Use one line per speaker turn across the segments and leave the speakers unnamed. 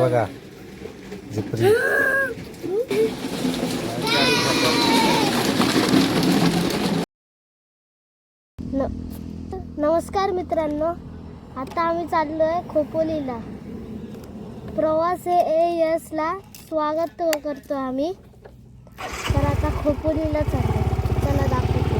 बघा. झिपरी
नमस्कार मित्रांनो. आता आम्ही चाललो आहे खोपोलीला. प्रवास ए एसला स्वागत करतो आम्ही. तर आता खोपोलीला चला दाखवतो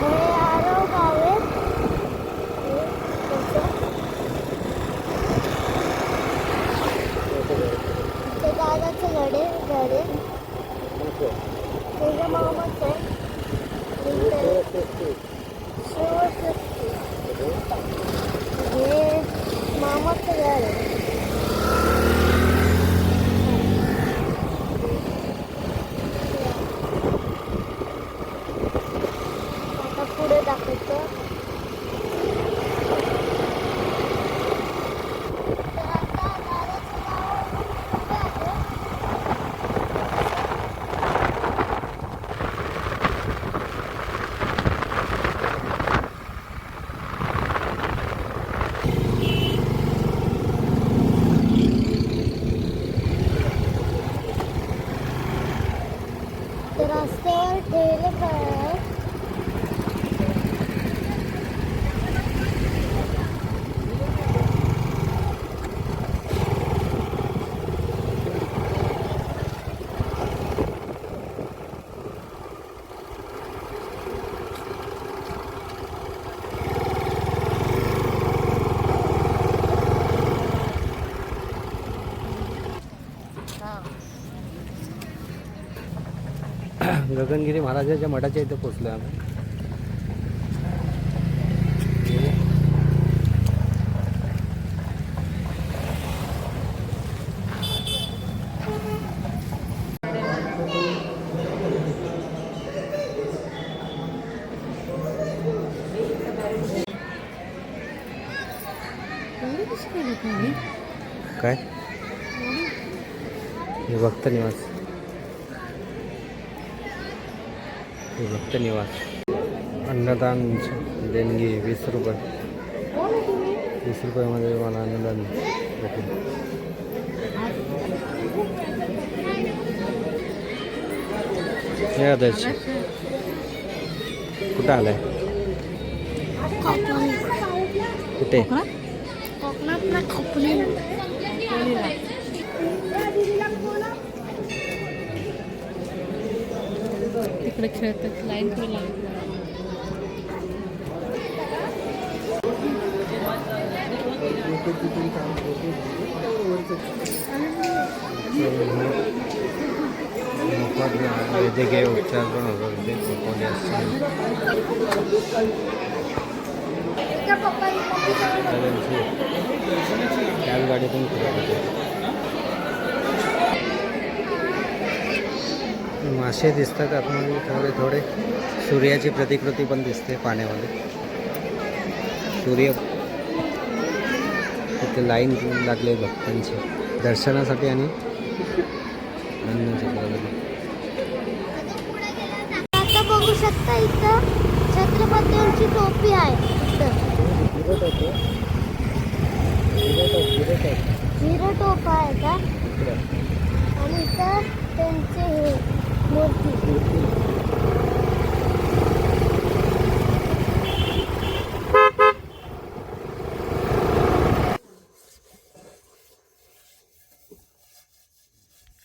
हे आरव गाव आहे हे कसं ते दादाचं घर आहे घर आहे त्याच्या मामाचं आहे इथे शिवसृष्टी. हे मामाचं घर आहे आता पुढे दाखवतो तर आता दादाचं नाव काय आहे? तर रस्त्यावर ठेवले काय
गगनगिरी महाराजाच्या मठाच्या इथे पोचलो आम्ही. काय हे भक्त निवास भक्त निवास अन्नदान देणगी वीस रुपये. वीस रुपयामध्ये मला अन्नदान भेटेल. हे आदर्श कुठं आलाय? कुठे?
कोकणात ना खोपली
तिकडे खेळतात लाईन पण लागत
मोफत वैद्यकीय उपचार पण होतात ते कोणी त्याच गाडीतून फिरत होते मासे दिसतात आतमध्ये थोडे थोडे. सूर्याची प्रतिकृती पण दिसते पाण्यामध्ये. सूर्य तिथे लाईन लागले आहे भक्तांची. दर्शनासाठी आणि
आता बघू शकता इथं छत्रपतींची टोपी आहे. झिरो टोप आहे का? आणि इथं त्यांचे हे.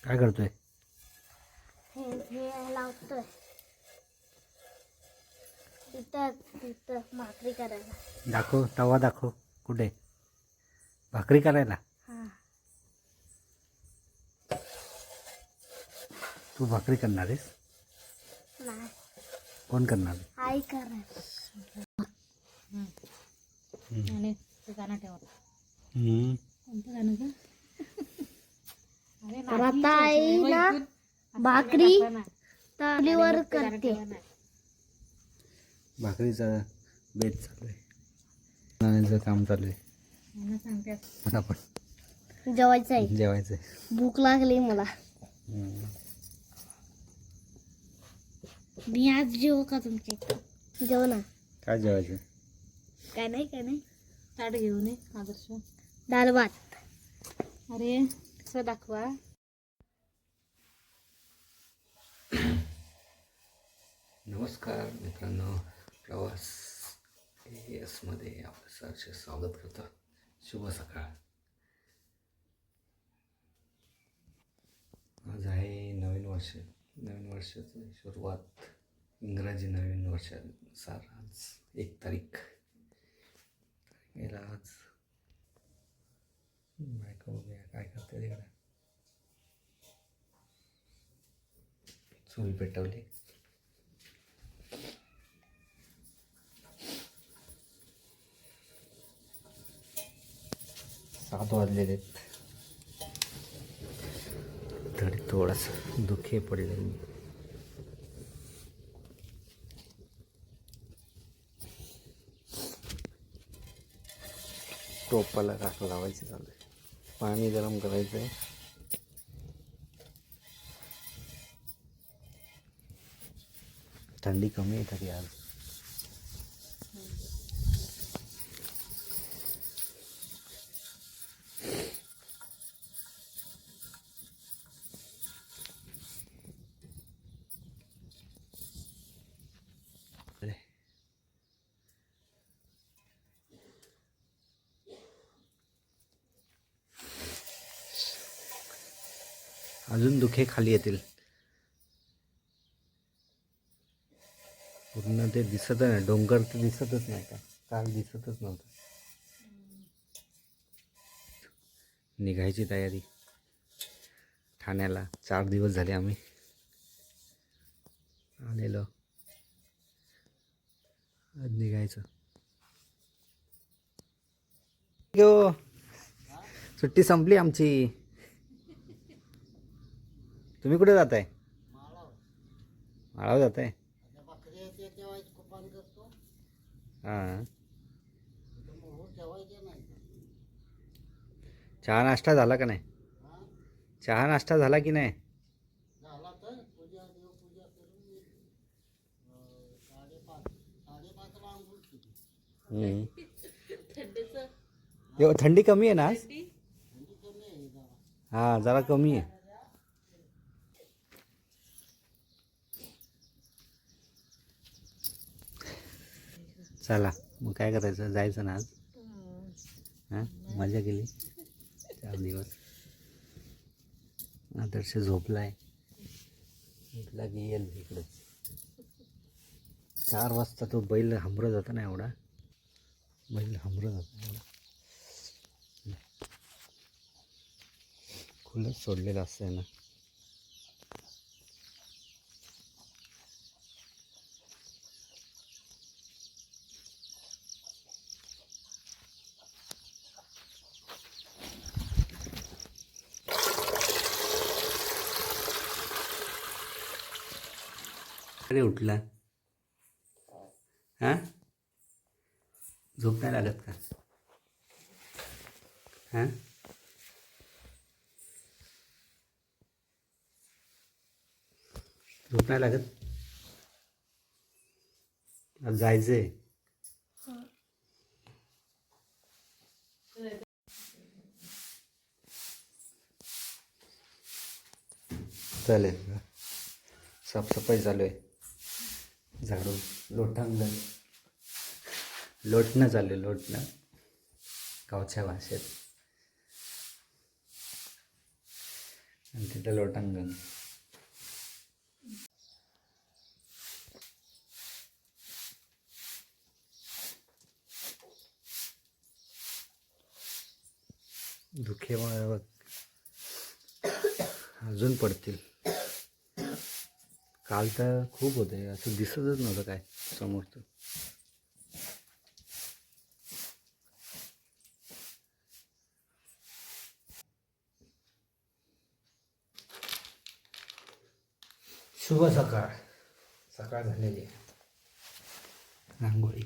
काय करतोय?
हे हे लावतोय. इथं इथं भाकरी करायला.
दाखव तवा दाखव. कुठे? भाकरी करायला? तू भाकरी करणार आहेस?
नाही.
कोण करणार?
आई
गाणं ठेवा.
ना भाकरी तलीवर करते.
भाकरीचा बेत चालू आहे. नाण्याचं काम चालू आहे.
सांगते.
मला पण
जेवायचं आहे.
जेवायचं आहे.
भूक लागली मला. मी आज जेव का तुमच्या इथं? जेव ना.
काय जेवायचं?
काय नाही काय नाही.
ताट घेऊन ये आदर्श.
डाळ भात.
अरे कसं दाखवा.
नमस्कार मित्रांनो प्रवास एसमध्ये आपलं सरचे स्वागत करतो. शुभ सकाळ. आज आहे नवीन वर्ष. नवीन वर्षाची सुरुवात इंग्रजी नवीन वर्षानुसार आज एक तारीख. तारखेला आज बायका बघूया काय करते तिकडे. चूल पेटवली. सात वाजलेले आहेत. तरी थोडासा दुखे पडले टोपाला राख लावायची चालू आहे पाणी गरम करायचं आहे थंडी कमी आहे तरी आज. अजून दुखे खाली येतील. पूर्ण ते दिसत नाही डोंगर तर दिसतच नाही का? काल दिसतच नव्हतं. निघायची तयारी. ठाण्याला चार दिवस झाले आम्ही. आलेलो. आज निघायचं. सुट्टी संपली आमची. तुम्ही कुठे जात आहे माळाव जात आहे हां. चहा नाश्ता झाला का नाही? चहा नाश्ता झाला की नाही? थंडी कमी आहे ना हा जरा कमी आहे. चला मग काय करायचं? जायचं ना आज? हां? मजा केली? चार दिवस. आदर्श झोपलाय. झोपला की येईल इकडे. चार वाजता तो बैल हमरत होता ना एवढा? बैल हमरत होता एवढा? खुलंच सोडलेलं असतं ना. अरे उठला. हां? झोप नाही लागत का? हां? झोप नाही लागत? आज जायचंय. चालेल साफसफाई चालू आहे. झाडू लोटांगण. लोटणं चालू आहे लोटणं. गावच्या भाषेत. आणि तिथं लोटांगण. धुकेमुळे अजून पडतील. काल तर खूप होते असं दिसतच नव्हतं काय समोरचं शुभ सकाळ. सकाळ झालेली आहे. रांगोळी.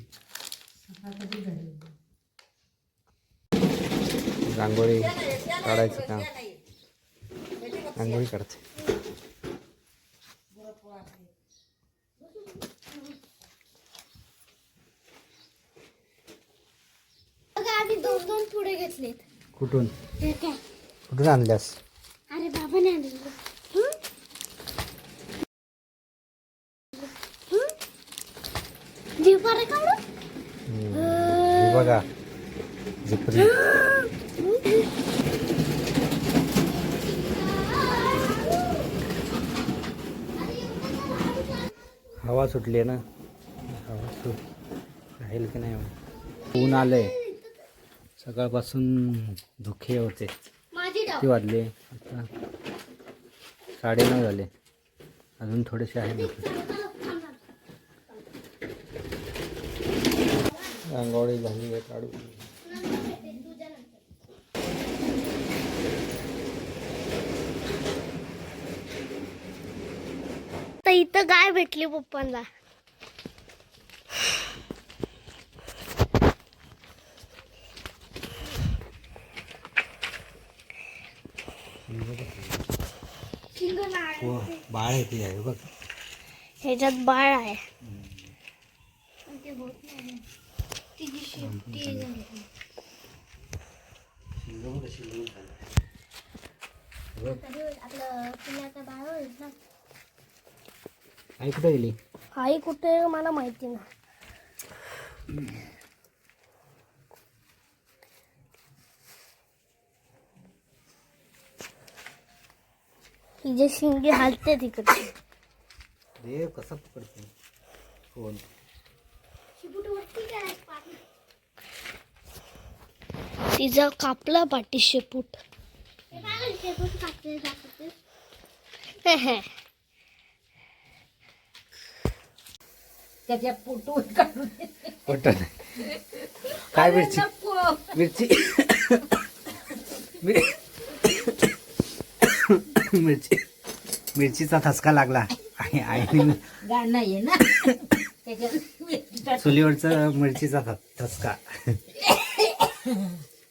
रांगोळी काढायचं काम. रांगोळी काढते.
दोन दोन पुढे घेतलेत.
कुठून?
हे काय
कुठून आणल्यास?
अरे हं? हं? जीव पारे
हे बघा. झिपरी हवा सुटली आहे ना? हवा सुट राहील की नाही? ऊन आलंय. सकाळपासून धुके होते.
माझी
किती वाजले? आता साडेनऊ झाले. अजून थोडेसे आहेत धुके. रांगोळी झाली आहे काढू.
तर इथं गाय भेटली पप्पांना.
हो बाळ आहे ती आहे बघ.
ह्याच्यात बाळ आहे.
आई कुठे गेली?
आई कुठे मला माहिती ना हिचे शिंगे हालते तिकडे.
देव कसा पकडते. फोन
तिचा कापला पाठी शेपूट
त्याच्या फोटो काढून
काय मिरची? मिरची. मिर- मिरची मिरचीचा ठसका लागला. आणि आईने
गाणं आहे ना. त्याच्यात
चुलीवरचा मिरचीचा ठसका.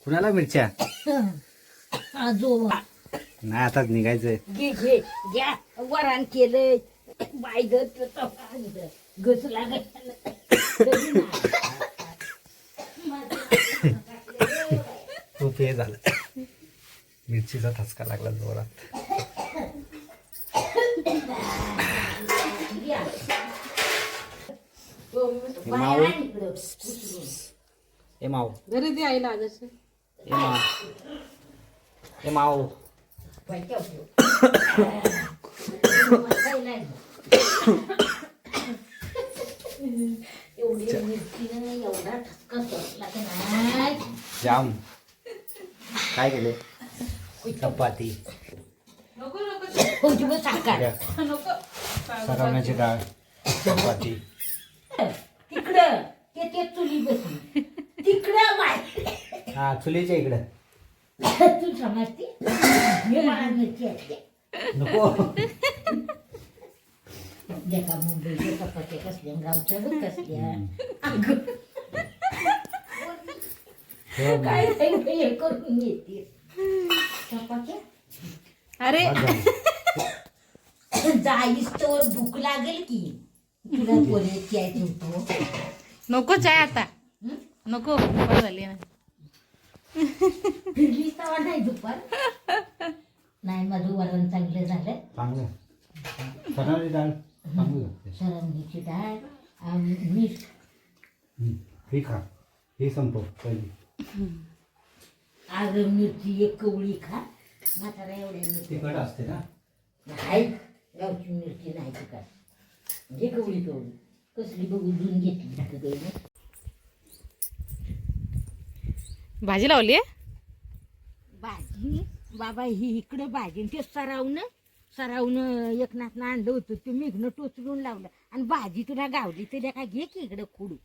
कुणाला मिरच्या? नाही आता निघायचंय.
वरान केलंय. बायद घस लागत
खूप हे झालं. मिरचीचा ठसका लागला जोरात. माऊ. हे माऊ.
घरी दे आईला आदर्श
हे माऊ. हे माऊ. जाम. काय केले? चपाती. सरवण्याची डाळ चपाती.
तिकडं ते ते चुली बसली. तिकडं बाय.
हा चुलीच्या इकडं.
तू समजते हे मला मिरची असते
नको.
देखा मुंबईच्या चपात्या कसल्या गावच्या बघ कसल्या अगं,
हे बघ.
काय नाही बाई, हे करून घेते. चपात्या
अरे.
जाईस तर भूक लागेल की. तुला बोलायची आहे होतो
नको चाय आता. नको बरं झाली ना.
फिरली तवा नाही दुपार. नाही माझं वरण चांगलं झालं.
चांगलं. सरवण्याची डाळ चांगली लागते.
सरंगीची डाळ आणि मीठ.
हे खा. हे संपव पहिली.
आज मिरची एक कवळी खा. म्हातारा एवढ्या मिरची
तिखट असते ना?
नाही गावची मिरची नाही तिखट. घे कवळी कवळी. कसली बघू धुवून घेतली तिकडे
भाजी लावली
भाजी? बाबा ही इकडं भाजी ते सरावनं सरावनं एकनाथनं आणलं होतं ते मेघनं टोचलून लावलं. आणि भाजी तुला गावली तर काय घे की इकडं खुडू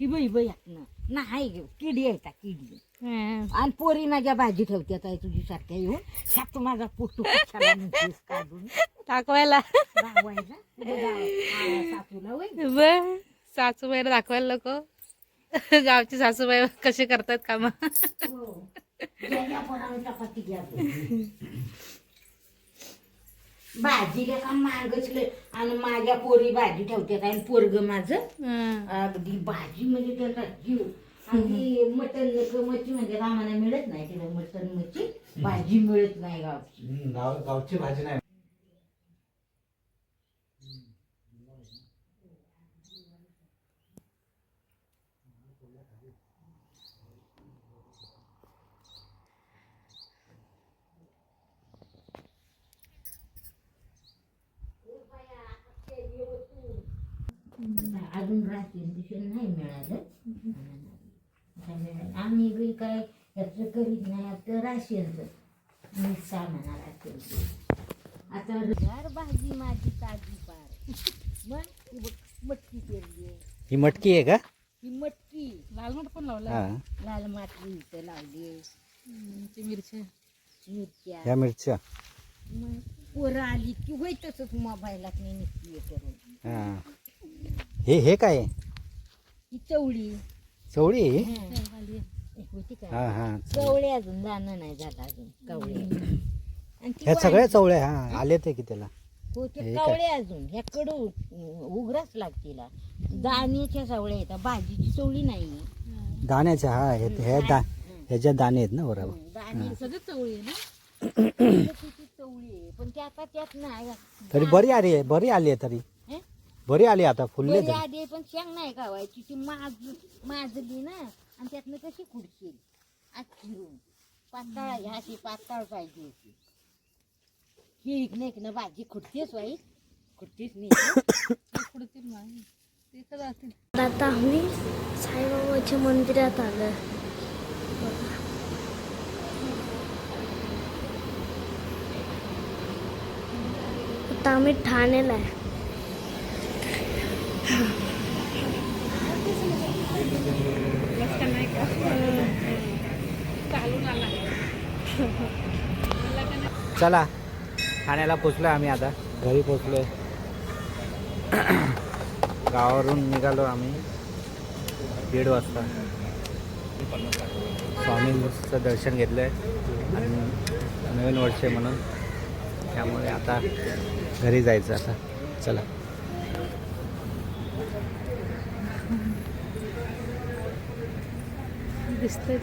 ही बाई बाई यातनं नाही ग, किडी येतात किडी
हं.
आणि पोरी माझ्या भाजी ठेवत्यात आहे तुझी सारख्या येऊन ह्यात माझा पोटू काढून?
दाखवायला.
होय.
बर. सासूबाईला दाखवायला नको. गावची सासूबाई कसे करतात काम?
हो. भाजीला का मागचले? आणि माझ्या पोरी भाजी ठेवतात आणि पोरग माझं. अगदी भाजी म्हणजे त्याचा जीव. आणि मटन मच्छी म्हणजे आम्हाला मिळत नाही तिला मटन मच्छी. भाजी मिळत नाही गावची.
गाव गावची भाजी नाही
अजून रात्री दिवशी नाही मिळालं. आम्ही बी काय याचं करीत नाही. आता राशीनचं मी सामान राशीन आता घर भाजी माझी ताजी पार. मग मटकी पेरली
ही मटकी आहे का?
ही मटकी.
लाल मोठ पण लावला
हा.
लाल माती इथं लावली
ती मिरची.
मिरच्या.
या मिरच्या.
मग पोरं आली की होय तसंच मोबाईलात मी निघती हे. करून
हा हे काय? आहे?
ही चवळी.
चवळी? आहे?
हं.
हा हा.
कवळे अजून जाणं नाही झालं अजून कवळे. आणि ती
ह्या सगळ्या चवळ्या हा आले ते की त्याला?
हो ते
हे काय?
कवळे अजून. ह्या कडू उघडाच लागतील. दाण्याच्या चवळ्या येतात भाजीची चवळी नाही.
दाण्याच्या हा हे हे दा ह्याच्या दाणे आहेत ना बरोबर.
दाणे
सगळीच चवळी आहे ना?
चवळी आहे. पण ते आता त्यात नाही.
तरी बरी आली आहे बरी आली आहे तरी? बरी आली आता फुलले
आधी पण शेंग नाही खावायची ती माज माजली ना आणि त्यातनं कशी खुडशील आज चिरून पातळ ह्या अशी पातळ पाहिजे होती. ही इकडनं इकडनं भाजी खुडतेस बाई. खुडतेस नाही
पुढतील नाही. ते कधी असतील
आता आम्ही साईबाबाच्या मंदिरात आलो. आता आम्ही ठाण्याला आहे.
चला ठाण्याला पोचलो आम्ही आता. घरी पोचलोय. गावावरून निघालो आम्ही. दीड वाजता. स्वामींचं दर्शन घेतलं आहे आणि नवीन वर्ष म्हणून. त्यामुळे आता घरी जायचं आता. चला.
göster.